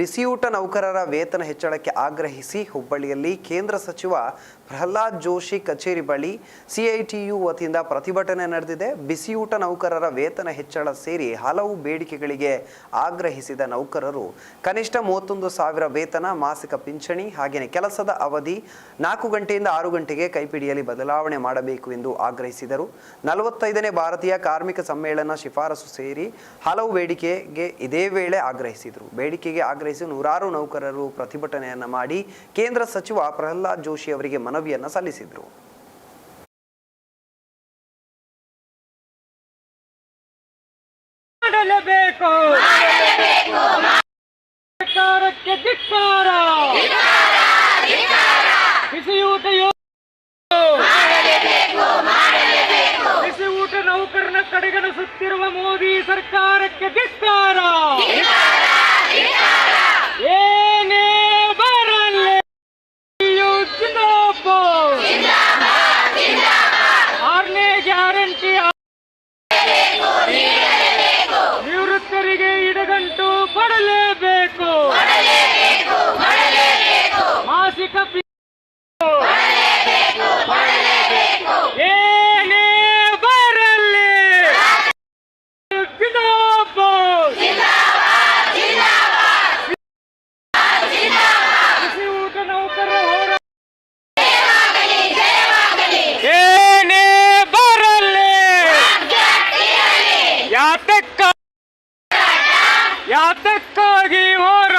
ಬಿಸಿಯೂಟ ನೌಕರರ ವೇತನ ಹೆಚ್ಚಳಕ್ಕೆ ಆಗ್ರಹಿಸಿ ಹುಬ್ಬಳ್ಳಿಯಲ್ಲಿ ಕೇಂದ್ರ ಸಚಿವ ಪ್ರಹ್ಲಾದ್ ಜೋಶಿ ಕಚೇರಿ ಬಳಿ ಸಿಐಟಿಯು ವತಿಯಿಂದ ಪ್ರತಿಭಟನೆ ನಡೆದಿದೆ. ಬಿಸಿಯೂಟ ನೌಕರರ ವೇತನ ಹೆಚ್ಚಳ ಸೇರಿ ಹಲವು ಬೇಡಿಕೆಗಳಿಗೆ ಆಗ್ರಹಿಸಿದ ನೌಕರರು ಕನಿಷ್ಠ ಮೂವತ್ತೊಂದು ಸಾವಿರ ವೇತನ, ಮಾಸಿಕ ಪಿಂಚಣಿ ಹಾಗೆಯೇ ಕೆಲಸದ ಅವಧಿ ನಾಲ್ಕು ಗಂಟೆಯಿಂದ ಆರು ಗಂಟೆಗೆ ಕೈಪಿಡಿಯಲ್ಲಿ ಬದಲಾವಣೆ ಮಾಡಬೇಕು ಎಂದು ಆಗ್ರಹಿಸಿದರು. ನಲವತ್ತೈದನೇ ಭಾರತೀಯ ಕಾರ್ಮಿಕ ಸಮ್ಮೇಳನ ಶಿಫಾರಸು ಸೇರಿ ಹಲವು ಬೇಡಿಕೆಗೆ ಇದೇ ವೇಳೆ ಆಗ್ರಹಿಸಿದರು. ಬೇಡಿಕೆಗೆ ಆಗ್ರಹಿಸಿ ನೂರಾರು ನೌಕರರು ಪ್ರತಿಭಟನೆಯನ್ನ ಮಾಡಿ ಕೇಂದ್ರ ಸಚಿವ ಪ್ರಹ್ಲಾದ್ ಜೋಶಿ ಅವರಿಗೆ ಮನವಿಯನ್ನ ಸಲ್ಲಿಸಿದರು. ಯೋ- ಬಿಸಿಯೂಟ ನೌಕರನ ಮೋದಿ ಸರ್ಕಾರಕ್ಕೆ ಗ್ಯಾರಂಟಿ ನಿವೃತ್ತರಿಗೆ ಇಡಗಂಟು ಕೊಡಲೇಬೇಕು やってっかぎも